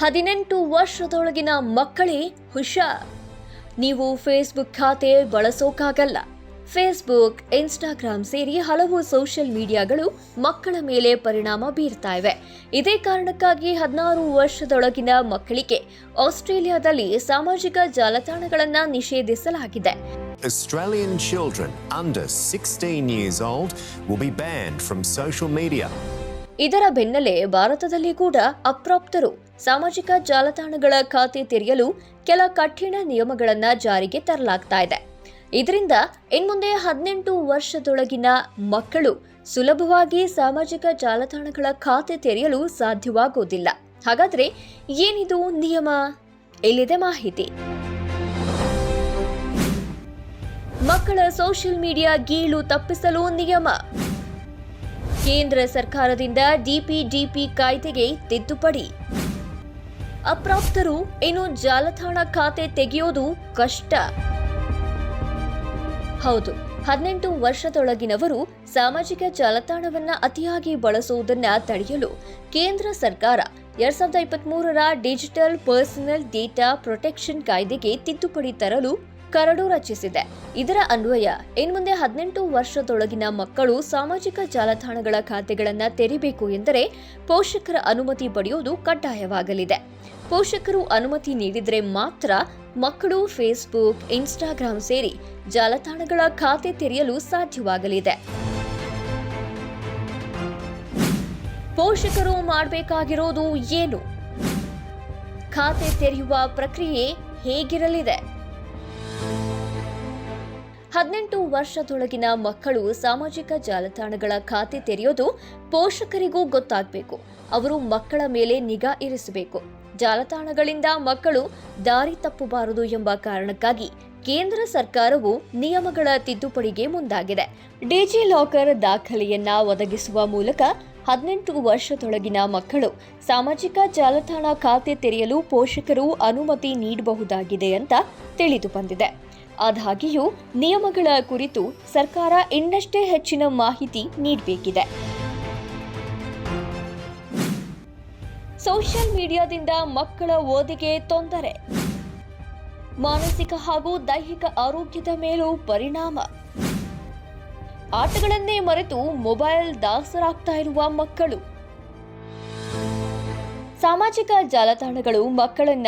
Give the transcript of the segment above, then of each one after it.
ಹದಿನೆಂಟು ವರ್ಷದೊಳಗಿನ ಮಕ್ಕಳೇ ಹುಷಾರ್. ನೀವು ಫೇಸ್ಬುಕ್ ಖಾತೆ ಬಳಸೋಕ್ಕಾಗಲ್ಲ ಫೇಸ್ಬುಕ್ ಇನ್ಸ್ಟಾಗ್ರಾಮ್ ಸೇರಿ ಹಲವು ಸೋಷಿಯಲ್ ಮೀಡಿಯಾಗಳು ಮಕ್ಕಳ ಮೇಲೆ ಪರಿಣಾಮ ಬೀರ್ತಾ ಇವೆ. ಇದೇ ಕಾರಣಕ್ಕಾಗಿ ಹದಿನಾರು ವರ್ಷದೊಳಗಿನ ಮಕ್ಕಳಿಗೆ ಆಸ್ಟ್ರೇಲಿಯಾದಲ್ಲಿ ಸಾಮಾಜಿಕ ಜಾಲತಾಣಗಳನ್ನು ನಿಷೇಧಿಸಲಾಗಿದೆ. Australian children under 16 years old will be banned from social media. ಇದರ ಬೆನ್ನಲ್ಲೇ ಭಾರತದಲ್ಲಿ ಕೂಡ ಅಪ್ರಾಪ್ತರು ಸಾಮಾಜಿಕ ಜಾಲತಾಣಗಳ ಖಾತೆ ತೆರೆಯಲು ಕೆಲ ಕಠಿಣ ನಿಯಮಗಳನ್ನು ಜಾರಿಗೆ ತರಲಾಗ್ತಾ ಇದೆ. ಇದರಿಂದ ಇನ್ಮುಂದೆ ಹದಿನೆಂಟು ವರ್ಷದೊಳಗಿನ ಮಕ್ಕಳು ಸುಲಭವಾಗಿ ಸಾಮಾಜಿಕ ಜಾಲತಾಣಗಳ ಖಾತೆ ತೆರೆಯಲು ಸಾಧ್ಯವಾಗುವುದಿಲ್ಲ ಹಾಗಾದ್ರೆ ಏನಿದು ನಿಯಮ? ಇಲ್ಲಿದೆ ಮಾಹಿತಿ. ಮಕ್ಕಳ ಸೋಷಿಯಲ್ ಮೀಡಿಯಾ ಗೀಳು ತಪ್ಪಿಸಲು ನಿಯಮ. ಕೇಂದ್ರ ಸರ್ಕಾರದಿಂದ ಡಿಪಿಡಿಪಿ ಕಾಯ್ದೆಗೆ ತಿದ್ದುಪಡಿ. ಅಪ್ರಾಪ್ತರು ಇನ್ನು ಜಾಲತಾಣ ಖಾತೆ ತೆಗೆಯೋದು ಕಷ್ಟ. ಹೌದು, ಹದಿನೆಂಟು ವರ್ಷದೊಳಗಿನವರು ಸಾಮಾಜಿಕ ಜಾಲತಾಣವನ್ನ ಅತಿಯಾಗಿ ಬಳಸುವುದನ್ನ ತಡೆಯಲು ಕೇಂದ್ರ ಸರ್ಕಾರ ಎರಡ್ ಸಾವಿರದ ಇಪ್ಪತ್ಮೂರರ ಡಿಜಿಟಲ್ ಪರ್ಸನಲ್ ಡೇಟಾ ಪ್ರೊಟೆಕ್ಷನ್ ಕಾಯ್ದೆಗೆ ತಿದ್ದುಪಡಿ ತರಲು ಕರಡು ರಚಿಸಿದೆ. ಇದರ ಅನ್ವಯ ಇನ್ಮುಂದೆ ಹದಿನೆಂಟು ವರ್ಷದೊಳಗಿನ ಮಕ್ಕಳು ಸಾಮಾಜಿಕ ಜಾಲತಾಣಗಳ ಖಾತೆಗಳನ್ನು ತೆರಿಬೇಕು ಎಂದರೆ ಪೋಷಕರ ಅನುಮತಿ ಪಡೆಯುವುದು ಕಡ್ಡಾಯವಾಗಲಿದೆ. ಪೋಷಕರು ಅನುಮತಿ ನೀಡಿದರೆ ಮಾತ್ರ ಮಕ್ಕಳು ಫೇಸ್ಬುಕ್ ಇನ್ಸ್ಟಾಗ್ರಾಂ ಸೇರಿ ಜಾಲತಾಣಗಳ ಖಾತೆ ತೆರೆಯಲು ಸಾಧ್ಯವಾಗಲಿದೆ. ಪೋಷಕರು ಮಾಡಬೇಕಾಗಿರೋದು ಏನು? ಖಾತೆ ತೆರೆಯುವ ಪ್ರಕ್ರಿಯೆ ಹೇಗಿರಲಿದೆ? ಹದಿನೆಂಟು ವರ್ಷದೊಳಗಿನ ಮಕ್ಕಳು ಸಾಮಾಜಿಕ ಜಾಲತಾಣಗಳ ಖಾತೆ ತೆರೆಯೋದು ಪೋಷಕರಿಗೂ ಗೊತ್ತಾಗಬೇಕು. ಅವರು ಮಕ್ಕಳ ಮೇಲೆ ನಿಗಾ ಇರಿಸಬೇಕು. ಜಾಲತಾಣಗಳಿಂದ ಮಕ್ಕಳು ದಾರಿ ತಪ್ಪಬಾರದು ಎಂಬ ಕಾರಣಕ್ಕಾಗಿ ಕೇಂದ್ರ ಸರ್ಕಾರವು ನಿಯಮಗಳ ತಿದ್ದುಪಡಿಗೆ ಮುಂದಾಗಿದೆ. ಡಿಜಿ ಲಾಕರ್ ದಾಖಲೆಯನ್ನ ಒದಗಿಸುವ ಮೂಲಕ ಹದಿನೆಂಟು ವರ್ಷದೊಳಗಿನ ಮಕ್ಕಳು ಸಾಮಾಜಿಕ ಜಾಲತಾಣ ಖಾತೆ ತೆರೆಯಲು ಪೋಷಕರು ಅನುಮತಿ ನೀಡಬಹುದಾಗಿದೆ ಅಂತ ತಿಳಿದು ಬಂದಿದೆ ಆದಾಗ್ಯೂ ನಿಯಮಗಳ ಕುರಿತು ಸರ್ಕಾರ ಇನ್ನಷ್ಟೇ ಹೆಚ್ಚಿನ ಮಾಹಿತಿ ನೀಡಬೇಕಿದೆ. ಸೋಷಿಯಲ್ ಮೀಡಿಯಾದಿಂದ ಮಕ್ಕಳ ಓದಿಗೆ ತೊಂದರೆ. ಮಾನಸಿಕ ಹಾಗೂ ದೈಹಿಕ ಆರೋಗ್ಯದ ಮೇಲೂ ಪರಿಣಾಮ. ಆಟಗಳನ್ನೇ ಮರೆತು ಮೊಬೈಲ್ ದಾಸರಾಗ್ತಾ ಇರುವ ಮಕ್ಕಳು. ಸಾಮಾಜಿಕ ಜಾಲತಾಣಗಳು ಮಕ್ಕಳನ್ನ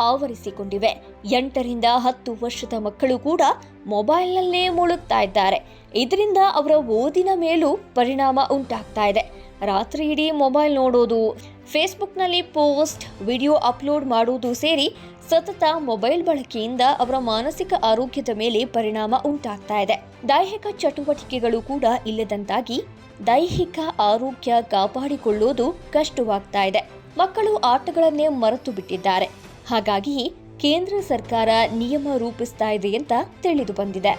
ಆವರಿಸಿಕೊಂಡಿವೆ. ಎಂಟರಿಂದ ಹತ್ತು ವರ್ಷದ ಮಕ್ಕಳು ಕೂಡ ಮೊಬೈಲ್ನಲ್ಲೇ ಮುಳುಗ್ತಾ ಇದ್ದಾರೆ. ಇದರಿಂದ ಅವರ ಓದಿನ ಮೇಲೂ ಪರಿಣಾಮ ಉಂಟಾಗ್ತಾ ಇದೆ. ರಾತ್ರಿ ಇಡೀ ಮೊಬೈಲ್ ನೋಡೋದು, ಫೇಸ್ಬುಕ್ನಲ್ಲಿ ಪೋಸ್ಟ್, ವಿಡಿಯೋ ಅಪ್ಲೋಡ್ ಮಾಡುವುದು ಸೇರಿ ಸತತ ಮೊಬೈಲ್ ಬಳಕೆಯಿಂದ ಅವರ ಮಾನಸಿಕ ಆರೋಗ್ಯದ ಮೇಲೆ ಪರಿಣಾಮ ಉಂಟಾಗ್ತಾ ಇದೆ. ದೈಹಿಕ ಚಟುವಟಿಕೆಗಳು ಕೂಡ ಇಲ್ಲದಂತಾಗಿ ದೈಹಿಕ ಆರೋಗ್ಯ ಕಾಪಾಡಿಕೊಳ್ಳುವುದು ಕಷ್ಟವಾಗ್ತಾ ಇದೆ. ಮಕ್ಕಳು ಆಟಗಳನ್ನೇ ಮರೆತು ಬಿಟ್ಟಿದ್ದಾರೆ. ಹಾಗಾಗಿ ಕೇಂದ್ರ ಸರ್ಕಾರ ನಿಯಮ ರೂಪಿಸ್ತಾ ಇದೆ ಅಂತ ತಿಳಿದು ಬಂದಿದೆ.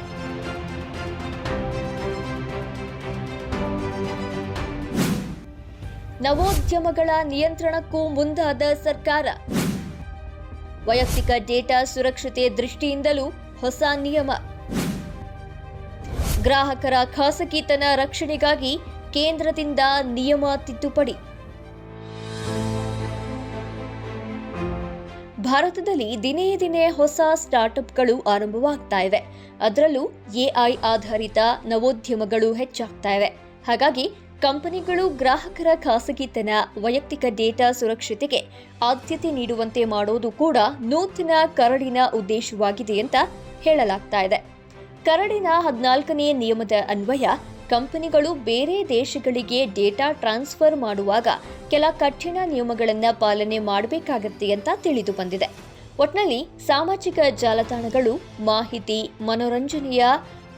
ನವೋದ್ಯಮಗಳ ನಿಯಂತ್ರಣಕ್ಕೂ ಮುಂದಾದ ಸರ್ಕಾರ. ವೈಯಕ್ತಿಕ ಡೇಟಾ ಸುರಕ್ಷತೆ ದೃಷ್ಟಿಯಿಂದಲೂ ಹೊಸ ನಿಯಮ. ಗ್ರಾಹಕರ ಖಾಸಗಿತನ ರಕ್ಷಣೆಗಾಗಿ ಕೇಂದ್ರದಿಂದ ನಿಯಮ ತಿದ್ದುಪಡಿ. ಭಾರತದಲ್ಲಿ ದಿನೇ ದಿನೇ ಹೊಸ ಸ್ಟಾರ್ಟ್ಅಪ್ಗಳು ಆರಂಭವಾಗ್ತಾ ಇವೆ. ಅದರಲ್ಲೂ ಎಐ ಆಧಾರಿತ ನವೋದ್ಯಮಗಳು ಹೆಚ್ಚಾಗ್ತಾ ಇವೆ. ಹಾಗಾಗಿ ಕಂಪನಿಗಳು ಗ್ರಾಹಕರ ಖಾಸಗಿತನ, ವೈಯಕ್ತಿಕ ಡೇಟಾ ಸುರಕ್ಷತೆಗೆ ಆದ್ಯತೆ ನೀಡುವಂತೆ ಮಾಡೋದು ಕೂಡ ನೂತನ ಕರಡಿನ ಉದ್ದೇಶವಾಗಿದೆ ಅಂತ ಹೇಳಲಾಗ್ತಾ ಇದೆ. ಕರಡಿನ ಹದಿನಾಲ್ಕನೇ ನಿಯಮದ ಅನ್ವಯ ಕಂಪನಿಗಳು ಬೇರೆ ದೇಶಗಳಿಗೆ ಡೇಟಾ ಟ್ರಾನ್ಸ್ಫರ್ ಮಾಡುವಾಗ ಕೆಲ ಕಠಿಣ ನಿಯಮಗಳನ್ನು ಪಾಲನೆ ಮಾಡಬೇಕಾಗತ್ತೆ ಅಂತ ತಿಳಿದು ಬಂದಿದೆ. ಒಟ್ನಲ್ಲಿ ಸಾಮಾಜಿಕ ಜಾಲತಾಣಗಳು ಮಾಹಿತಿ, ಮನೋರಂಜನೆಯ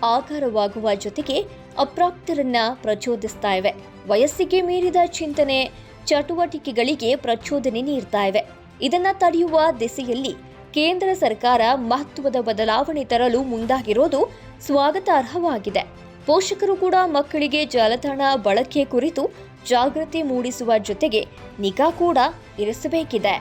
ಆಕಾರವಾಗುವ ಜೊತೆಗೆ ಅಪ್ರಾಪ್ತರನ್ನ ಪ್ರಚೋದಿಸ್ತಾ ಇವೆ. ವಯಸ್ಸಿಗೆ ಮೀರಿದ ಚಿಂತನೆ, ಚಟುವಟಿಕೆಗಳಿಗೆ ಪ್ರಚೋದನೆ ನೀಡ್ತಾ ಇವೆ. ಇದನ್ನ ತಡೆಯುವ ದಿಸೆಯಲ್ಲಿ ಕೇಂದ್ರ ಸರ್ಕಾರ ಮಹತ್ವದ ಬದಲಾವಣೆ ತರಲು ಮುಂದಾಗಿರೋದು ಸ್ವಾಗತಾರ್ಹವಾಗಿದೆ. ಪೋಷಕರು ಕೂಡ ಮಕ್ಕಳಿಗೆ ಜಾಲತಾಣ ಬಳಕೆ ಕುರಿತು ಜಾಗೃತಿ ಮೂಡಿಸುವ ಜೊತೆಗೆ ನಿಗಾ ಕೂಡ ಇರಿಸಬೇಕಿದೆ.